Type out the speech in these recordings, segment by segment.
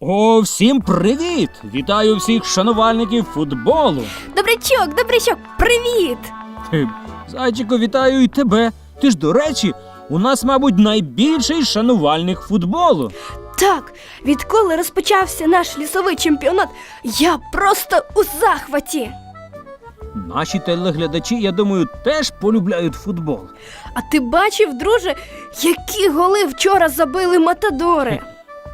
О, всім привіт! Вітаю всіх шанувальників футболу. Добрячок, добрячок, привіт! Зайчику, вітаю і тебе. Ти ж, до речі, у нас, мабуть, найбільший шанувальник футболу. Так, відколи розпочався наш лісовий чемпіонат, я просто у захваті. Наші телеглядачі, я думаю, теж полюбляють футбол. А ти бачив, друже, які голи вчора забили матадори?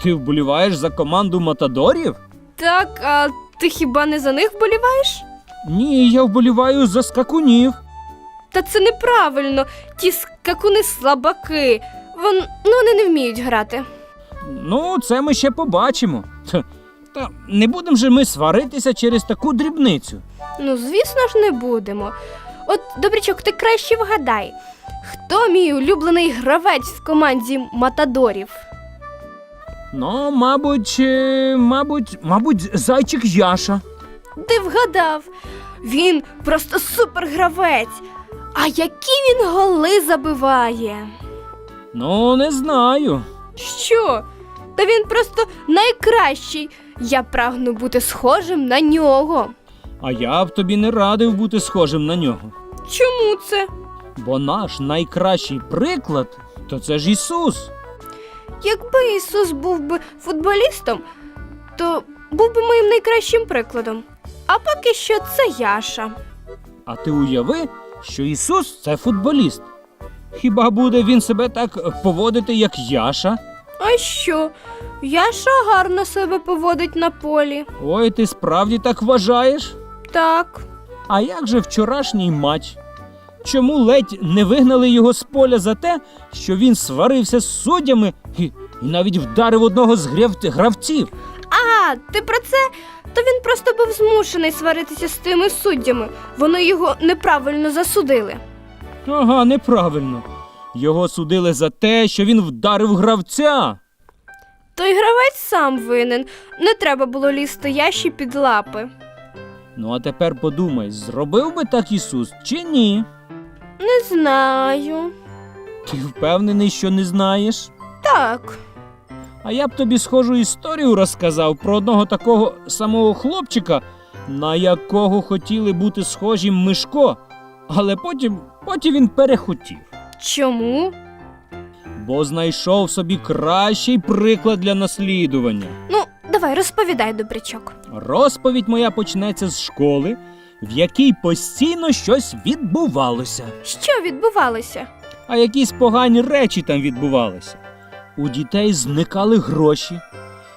Ти вболіваєш за команду матадорів? Так, а ти хіба не за них вболіваєш? Ні, я вболіваю за скакунів. Та це неправильно. Ті скакуни слабаки. Вон, ну, вони не вміють грати. Ну, це ми ще побачимо. Та, та не будемо же ми сваритися через таку дрібницю. Ну, звісно ж, не будемо. От, добрячок, ти краще вгадай, хто мій улюблений гравець в команді матадорів? Ну, мабуть, е, мабуть, мабуть, зайчик Яша. Ти вгадав. Він просто супергравець. А які він голи забиває? Ну, не знаю. Що? Та він просто найкращий. Я прагну бути схожим на нього. А я б тобі не радив бути схожим на нього. Чому це? Бо наш найкращий приклад то це ж Ісус. Якби Ісус був би футболістом, то був би моїм найкращим прикладом. А поки що це Яша. А ти уяви, що Ісус це футболіст. Хіба буде він себе так поводити, як Яша? А що? Яша гарно себе поводить на полі. Ой, ти справді так вважаєш? Так. А як же вчорашній матч? Чому ледь не вигнали його з поля за те, що він сварився з суддями і, і навіть вдарив одного з гравців? А, ти про це? То він просто був змушений сваритися з тими суддями. Вони його неправильно засудили. Ага, неправильно. Його судили за те, що він вдарив гравця. Той гравець сам винен. Не треба було лізти ящі під лапи. Ну а тепер подумай, зробив би так Ісус чи ні? Не знаю. Ти впевнений, що не знаєш? Так. А я б тобі схожу історію розказав про одного такого самого хлопчика, на якого хотіли бути схожим Мишко, але потім, потім він перехотів, Чому? бо знайшов собі кращий приклад для наслідування. Ну, давай, розповідай, добрячок. Розповідь моя почнеться з школи, в якій постійно щось відбувалося, Що відбувалося? а якісь погані речі там відбувалися. У дітей зникали гроші.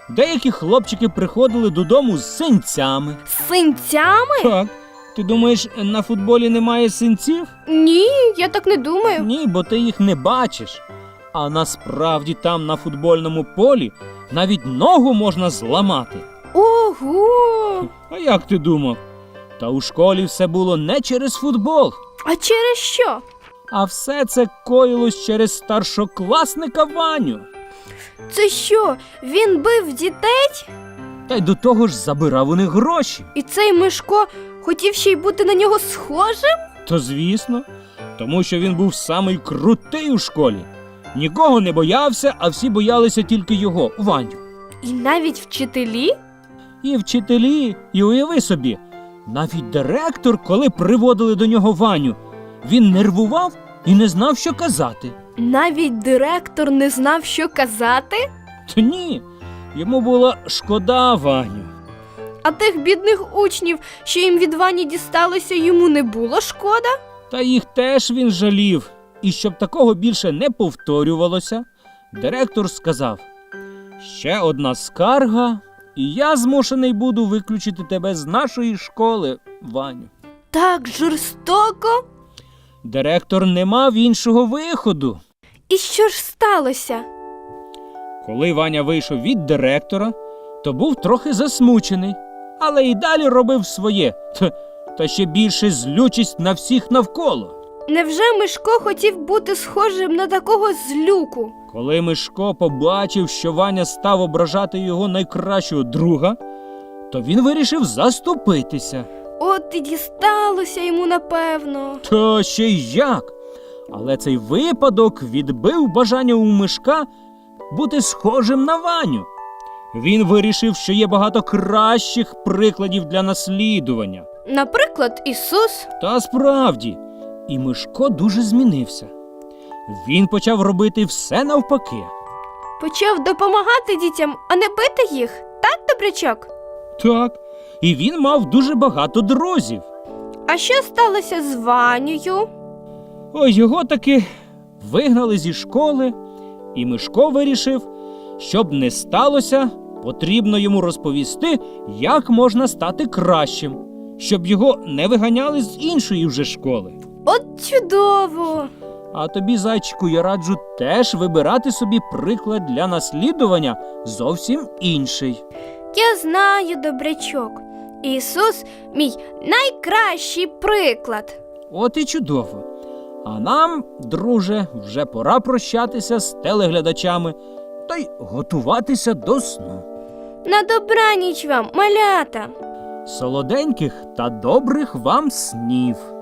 Деякі хлопчики приходили додому з синцями. З Синцями? Так. Ти думаєш, на футболі немає синців? Ні, я так не думаю. Ні, бо ти їх не бачиш. А насправді там на футбольному полі навіть ногу можна зламати. Ого! А як ти думав? Та у школі все було не через футбол, А через що? а все це коїлось через старшокласника Ваню. Це що? Він бив дітей? Та й до того ж забирав у них гроші. І цей Мишко хотів ще й бути на нього схожим? То звісно, тому що він був самий крутий у школі. Нікого не боявся, а всі боялися тільки його, Ваню. І навіть вчителі? І вчителі, і уяви собі, навіть директор, коли приводили до нього Ваню, він нервував і не знав, що казати. Навіть директор не знав, що казати? Та ні, йому було шкода Ваню. А тих бідних учнів, що їм від Вані дісталося, йому не було шкода? Та їх теж він жалів. І щоб такого більше не повторювалося, директор сказав: ще одна скарга, і я змушений буду виключити тебе з нашої школи, Ваню. Так жорстоко. Директор не мав іншого виходу. І що ж сталося? Коли Ваня вийшов від директора, то був трохи засмучений, але і далі робив своє, та, та ще більше злючість на всіх навколо. Невже Мишко хотів бути схожим на такого злюку? Коли Мишко побачив, що Ваня став ображати його найкращого друга, то він вирішив заступитися. От і дісталося йому, напевно. Та ще й як. Але цей випадок відбив бажання у Мишка бути схожим на Ваню. Він вирішив, що є багато кращих прикладів для наслідування. Наприклад, Ісус. Та справді, і Мишко дуже змінився. Він почав робити все навпаки. Почав допомагати дітям, а не бити їх. Так, добрячок? Так, і він мав дуже багато друзів. А що сталося з Ванею? Ой, його таки вигнали зі школи, і Мишко вирішив, щоб не сталося, потрібно йому розповісти, як можна стати кращим, щоб його не виганяли з іншої вже школи. От чудово! А тобі, зайчику, я раджу теж вибирати собі приклад для наслідування зовсім інший. Я знаю, добрячок. Ісус мій найкращий приклад. От і чудово. А нам, друже, вже пора прощатися з телеглядачами та й готуватися до сну. На добраніч вам, малята! Солоденьких та добрих вам снів.